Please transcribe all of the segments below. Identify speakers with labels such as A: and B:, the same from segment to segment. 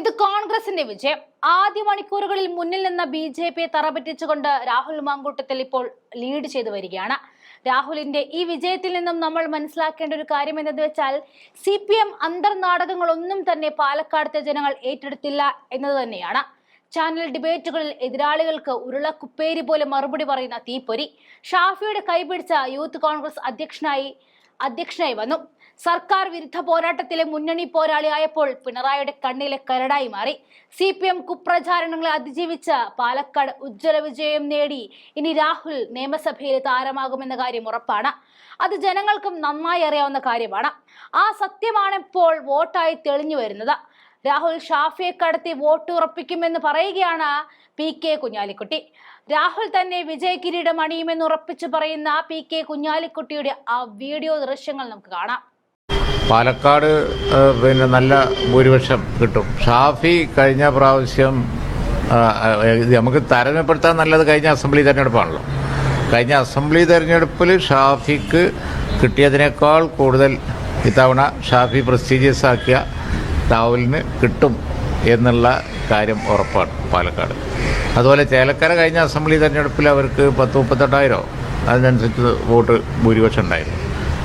A: ഇത് കോൺഗ്രസിന്റെ വിജയം. ആദ്യ മണിക്കൂറുകളിൽ മുന്നിൽ നിന്ന ബി ജെ പിയെ തറപറ്റിച്ചുകൊണ്ട് രാഹുൽ മാങ്കൂട്ടത്തിൽ ഇപ്പോൾ ലീഡ് ചെയ്തു വരികയാണ്. രാഹുലിന്റെ ഈ വിജയത്തിൽ നിന്നും നമ്മൾ മനസ്സിലാക്കേണ്ട ഒരു കാര്യം എന്തെന്ന് വെച്ചാൽ സി പി എം അന്തർനാടകങ്ങളൊന്നും തന്നെ പാലക്കാടത്തെ ജനങ്ങൾ ഏറ്റെടുത്തില്ല എന്നത് തന്നെയാണ്. ചാനൽ ഡിബേറ്റുകളിൽ എതിരാളികൾക്ക് ഉരുളക്കുപ്പേരി പോലെ മറുപടി പറയുന്ന തീപ്പൊരി. ഷാഫിയുടെ കൈപിടിച്ച യൂത്ത് കോൺഗ്രസ് അധ്യക്ഷനായി അധ്യക്ഷനായി വന്നു. സർക്കാർ വിരുദ്ധ പോരാട്ടത്തിലെ മുന്നണി പോരാളിയായപ്പോൾ പിണറായിയുടെ കണ്ണിലെ കരടായി മാറി. സി പി എം കുപ്രചാരണങ്ങളെ അതിജീവിച്ച പാലക്കാട് ഉജ്ജ്വല വിജയം നേടി. ഇനി രാഹുൽ നിയമസഭയിൽ താരമാകുമെന്ന കാര്യം ഉറപ്പാണ്. അത് ജനങ്ങൾക്കും നന്നായി അറിയാവുന്ന കാര്യമാണ്. ആ സത്യമാണ് ഇപ്പോൾ വോട്ടായി തെളിഞ്ഞു വരുന്നത്. രാഹുൽ ഷാഫിയെ കടത്തി വോട്ട് ഉറപ്പിക്കുമെന്ന് പറയുകയാണ് പി കെ കുഞ്ഞാലിക്കുട്ടി. രാഹുൽ തന്നെ വിജയ കിരീടം അണിയുമെന്ന് ഉറപ്പിച്ചു പറയുന്ന പി കെ കുഞ്ഞാലിക്കുട്ടിയുടെ ആ വീഡിയോ ദൃശ്യങ്ങൾ നമുക്ക് കാണാം.
B: പാലക്കാട് പിന്നെ നല്ല ഭൂരിപക്ഷം കിട്ടും. ഷാഫി കഴിഞ്ഞ പ്രാവശ്യം നമുക്ക് താരതമ്യപ്പെടുത്താൻ നല്ലത് കഴിഞ്ഞ അസംബ്ലി തെരഞ്ഞെടുപ്പാണല്ലോ. കഴിഞ്ഞ അസംബ്ലി തിരഞ്ഞെടുപ്പിൽ ഷാഫിക്ക് കിട്ടിയതിനേക്കാൾ കൂടുതൽ ഇത്തവണ ഷാഫി പ്രസ്റ്റീജിയസ് ആക്കിയ താവലിന് കിട്ടും എന്നുള്ള കാര്യം ഉറപ്പാണ് പാലക്കാട്. അതുപോലെ ചേലക്കര കഴിഞ്ഞ അസംബ്ലി തിരഞ്ഞെടുപ്പിൽ അവർക്ക് പത്ത് മുപ്പത്തെട്ടായിരോ അതിനനുസരിച്ച് വോട്ട് ഭൂരിപക്ഷം ഉണ്ടായിരുന്നു.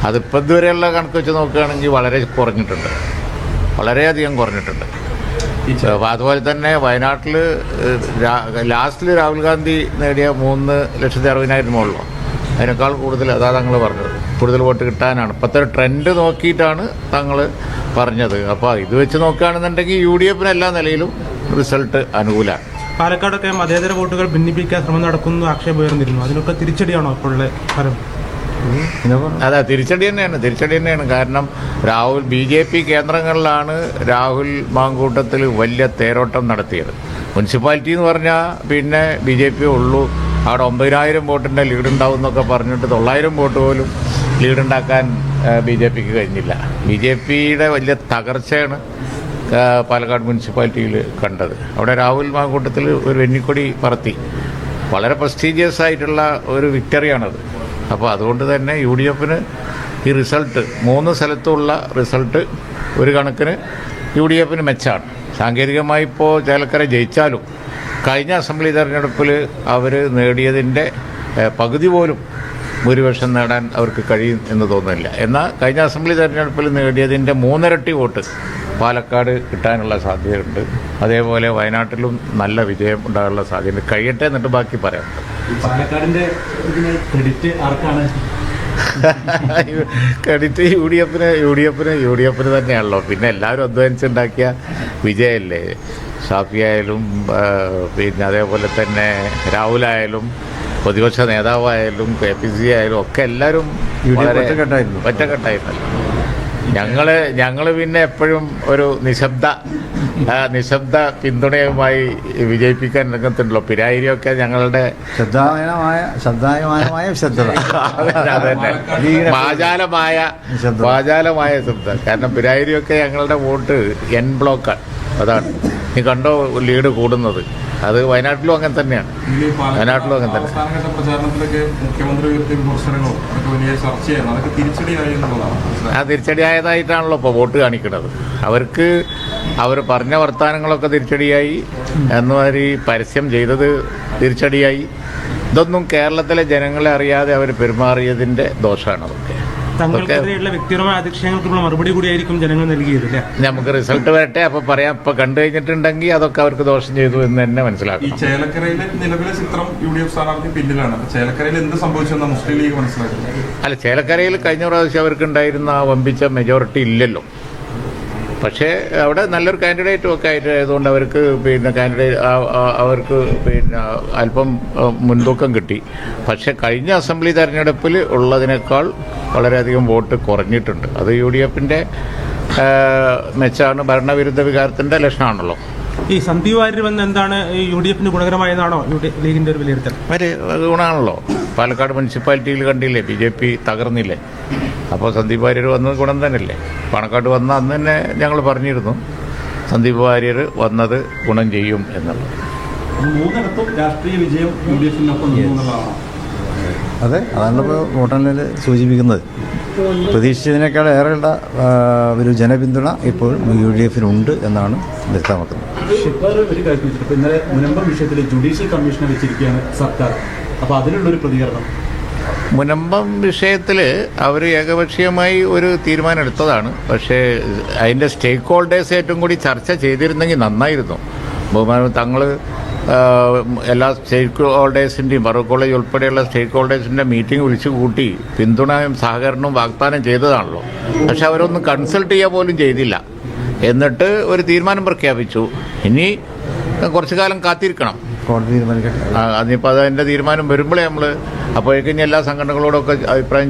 B: അതിപ്പോൾ ഇതുവരെയുള്ള കണക്ക് വെച്ച് നോക്കുകയാണെങ്കിൽ വളരെ കുറഞ്ഞിട്ടുണ്ട്. വളരെയധികം കുറഞ്ഞിട്ടുണ്ട്. അപ്പോൾ അതുപോലെ തന്നെ വയനാട്ടിൽ ലാസ്റ്റിൽ രാഹുൽ ഗാന്ധി നേടിയ മൂന്ന് ലക്ഷത്തി അറുപതിനായിരം മുകളിലോ. അതിനേക്കാൾ കൂടുതൽ അതാ തങ്ങൾ പറഞ്ഞത്. കൂടുതൽ വോട്ട് കിട്ടാനാണ്. ഇപ്പോഴത്തെ ഒരു ട്രെൻഡ് നോക്കിയിട്ടാണ് തങ്ങൾ പറഞ്ഞത്. അപ്പോൾ ഇത് വെച്ച് നോക്കുകയാണെന്നുണ്ടെങ്കിൽ യു ഡി എഫിന് എല്ലാ നിലയിലും റിസൾട്ട് അനുകൂലമാണ്
C: പാലക്കാടൊക്കെ മതേതര വോട്ടുകൾ ഭിന്നിപ്പിക്കാൻ ശ്രമം നടക്കുന്നു ആക്ഷേപം ഉയർന്നിരുന്നു. അതിനൊക്കെ തിരിച്ചടിയാണോ ഇപ്പോഴുള്ള ഫലം?
B: അതെ തിരിച്ചടി തന്നെയാണ് തിരിച്ചടി തന്നെയാണ്. കാരണം രാഹുൽ ബി ജെ പി കേന്ദ്രങ്ങളിലാണ് രാഹുൽ മാങ്കൂട്ടത്തിൽ വലിയ തേരോട്ടം നടത്തിയത്. മുനിസിപ്പാലിറ്റി എന്ന് പറഞ്ഞാൽ പിന്നെ ബി ജെ പി ഉള്ളൂ. അവിടെ ഒമ്പതിനായിരം വോട്ടിന്റെ ലീഡ് ഉണ്ടാവും എന്നൊക്കെ പറഞ്ഞിട്ട് തൊള്ളായിരം വോട്ട് പോലും ലീഡ് ഉണ്ടാക്കാൻ ബി ജെ പിക്ക് കഴിഞ്ഞില്ല. ബി ജെ പിയുടെ വലിയ തകർച്ചയാണ് പാലക്കാട് മുനിസിപ്പാലിറ്റിയിൽ കണ്ടത്. അവിടെ രാഹുൽ മാങ്കൂട്ടത്തിൽ ഒരു വെന്നിക്കൊടി പറത്തി. വളരെ പ്രസ്റ്റീജിയസ് ആയിട്ടുള്ള ഒരു വിക്ടറിയാണത്. അപ്പോൾ അതുകൊണ്ട് തന്നെ യു ഡി എഫിന് ഈ റിസൾട്ട് മൂന്ന് സ്ഥലത്തുള്ള റിസൾട്ട് ഒരു കണക്കിന് യു ഡി എഫിന് മെച്ചാണ്. സാങ്കേതികമായി ഇപ്പോൾ ചേലക്കരെ ജയിച്ചാലും കഴിഞ്ഞ അസംബ്ലി തെരഞ്ഞെടുപ്പിൽ അവർ നേടിയതിന്റെ പകുതി പോലും ഭൂരിപക്ഷം നേടാൻ അവർക്ക് കഴിയും എന്ന് തോന്നുന്നില്ല. എന്നാൽ കഴിഞ്ഞ അസംബ്ലി തെരഞ്ഞെടുപ്പിൽ നേടിയതിന്റെ മൂന്നിരട്ടി വോട്ട് പാലക്കാട് കിട്ടാനുള്ള സാധ്യതയുണ്ട്. അതേപോലെ വയനാട്ടിലും നല്ല വിജയം ഉണ്ടാകാനുള്ള സാധ്യതയുണ്ട്. കഴിയട്ടെ എന്നിട്ട് ബാക്കി പറയാം.
D: പാലക്കാടിന്റെ ക്രെഡിറ്റ് ആർക്കാണ്?
B: ക്രെഡിറ്റ് യു ഡി എഫിന് യു ഡി എഫിന് യു ഡി എഫിന് തന്നെയാണല്ലോ. പിന്നെ എല്ലാവരും അധ്വാനിച്ചുണ്ടാക്കിയ വിജയല്ലേ? ഷാഫി ആയാലും പിന്നെ അതേപോലെ തന്നെ രാഹുലായാലും പ്രതിപക്ഷ നേതാവായാലും കെ പി സി ആയാലും ഒക്കെ എല്ലാവരും
D: യു ഡി എഫ്
B: വളരെ
D: ഒറ്റക്കെട്ടായിരുന്നു.
B: ഒറ്റക്കെട്ടായിരുന്നല്ലോ ഞങ്ങൾ ഞങ്ങൾ പിന്നെ എപ്പോഴും ഒരു നിശബ്ദ ആ, നിശബ്ദ പിന്തുണയുമായി വിജയിപ്പിക്കാൻ രംഗത്തുണ്ടല്ലോ. പിരായിരിയൊക്കെ ഞങ്ങളുടെ
D: ശ്രദ്ധായമായ ശ്രദ്ധായമായ
B: വാചാലമായ. വാചാലമായ ശബ്ദം. കാരണം പിരായിരിയൊക്കെ ഞങ്ങളുടെ വോട്ട് എൻ ബ്ലോക്കാണ് അതാണ്. നീ കണ്ടോ ലീഡ് കൂടുന്നത്? അത് വയനാട്ടിലും അങ്ങനെ തന്നെയാണ്. വയനാട്ടിലും അങ്ങനെ തന്നെ. ആ തിരിച്ചടിയായതായിട്ടാണല്ലോ ഇപ്പോൾ വോട്ട് കാണിക്കുന്നത് അവർക്ക് അവർ പറഞ്ഞ വർത്തമാനങ്ങളൊക്കെ തിരിച്ചടിയായി. എന്നുമാതിരി പരസ്യം ചെയ്തത് തിരിച്ചടിയായി. ഇതൊന്നും കേരളത്തിലെ ജനങ്ങളെ അറിയാതെ അവർ പെരുമാറിയതിന്റെ ദോഷമാണ് അതൊക്കെ.
C: തങ്ങൾക്കെതിരെയുള്ള വ്യക്തിപരമായ അധിക്ഷേപങ്ങൾക്കുള്ള മറുപടി കൂടിയായിരിക്കും ജനങ്ങൾ നൽകിയത്
B: നമുക്ക് റിസൾട്ട് വരട്ടെ. അപ്പൊ പറയാം ഇപ്പൊ കണ്ടു കഴിഞ്ഞിട്ടുണ്ടെങ്കിൽ അതൊക്കെ അവർക്ക് ദോഷം ചെയ്തു എന്ന് തന്നെ
E: ഈ ചേലക്കരയിലെ നിലവിലെ ചിത്രം യു ഡി എഫ് സ്ഥാനാർത്ഥി പിന്നിലാണ്. ചേലക്കരയിൽ എന്ത് സംഭവിച്ചെന്ന മുസ്ലിം ലീഗ് മനസ്സിലാക്കി
B: അല്ല ചേലക്കരയിൽ കഴിഞ്ഞ പ്രാവശ്യം അവർക്കുണ്ടായിരുന്ന ആ വമ്പിച്ച മെജോറിറ്റി ഇല്ലല്ലോ. പക്ഷേ അവിടെ നല്ലൊരു കാൻഡിഡേറ്റും ഒക്കെ ആയിട്ട് ആയതുകൊണ്ട് അവർക്ക് പിന്നെ കാൻഡിഡേറ്റ് അവർക്ക് പിന്നെ അല്പം മുൻതൂക്കം കിട്ടി. പക്ഷേ കഴിഞ്ഞ അസംബ്ലി തെരഞ്ഞെടുപ്പിൽ ഉള്ളതിനേക്കാൾ വളരെയധികം വോട്ട് കുറഞ്ഞിട്ടുണ്ട്. അത് യു ഡി എഫിന്റെ മെച്ചാണ് ഭരണവിരുദ്ധ വികാരത്തിന്റെ ലക്ഷണമാണല്ലോ.
C: ഈ സന്ദീപ് വാര്യർ വന്ന് എന്താണ് ഈ യു ഡി എഫിന് ഗുണകരമായതാണോ യു ഡി ലീഗിന്റെ ഒരു വിലയിരുത്തൽ?
B: അത് ഗുണമാണല്ലോ. പാലക്കാട് മുനിസിപ്പാലിറ്റിയിൽ കണ്ടില്ലേ ബി ജെ പി തകർന്നില്ലേ. അപ്പോൾ സന്ദീപ് വാര്യർ വന്നത് ഗുണം തന്നെയല്ലേ? പാണക്കാട് വന്ന അന്ന് തന്നെ ഞങ്ങൾ പറഞ്ഞിരുന്നു സന്ദീപ് വാര്യർ വന്നത് ഗുണം ചെയ്യും എന്നുള്ളത്.
D: മൂന്നിടത്തും രാഷ്ട്രീയ വിജയം യു ഡി എഫിനൊപ്പം
F: അതെ അതാണ് ഇപ്പോൾ വോട്ടെണ്ണൽ സൂചിപ്പിക്കുന്നത്.
D: പ്രതീക്ഷിച്ചതിനേക്കാൾ ഏറെയുള്ള ഒരു ജനപിന്തുണ ഇപ്പോൾ യു ഡി എഫിനുണ്ട് എന്നാണ് വ്യക്തമാക്കുന്നത്.
F: ഒരു കാര്യം ഇന്നലെ മുനമ്പം വിഷയത്തിൽ ജുഡീഷ്യൽ കമ്മീഷനെ വെച്ചിരിക്കുകയാണ് സർക്കാർ. അപ്പൊ അതിനുള്ളൊരു പ്രതികരണം?
B: മുനമ്പം വിഷയത്തിൽ അവർ ഏകപക്ഷീയമായി ഒരു തീരുമാനം എടുത്തതാണ്. പക്ഷേ അതിന്റെ സ്റ്റേക്ക് ഹോൾഡേഴ്സ് ഏറ്റവും കൂടി ചർച്ച ചെയ്തിരുന്നെങ്കിൽ നന്നായിരുന്നു. ബഹുമാനം തങ്ങൾ എല്ലാ സ്റ്റേക്ക് ഹോൾഡേഴ്സിന്റെയും ഫറൂഖ് കോളേജ് ഉൾപ്പെടെയുള്ള സ്റ്റേക്ക് ഹോൾഡേഴ്സിന്റെ മീറ്റിംഗ് വിളിച്ചു കൂട്ടി പിന്തുണയും സഹകരണവും വാഗ്ദാനം ചെയ്തതാണല്ലോ. പക്ഷെ അവരൊന്നും കൺസൾട്ട് ചെയ്യുക പോലും ചെയ്തില്ല. എന്നിട്ട് ഒരു തീരുമാനം പ്രഖ്യാപിച്ചു. ഇനി കുറച്ചു കാലം കാത്തിരിക്കണം.
D: കോടതി തീരുമാനിക്കട്ടെ.
B: അതിപ്പോൾ അതിന്റെ തീരുമാനം വരുമ്പോഴേ നമ്മൾ അപ്പോഴേക്കും എല്ലാ സംഘടനകളോടൊക്കെ അഭിപ്രായം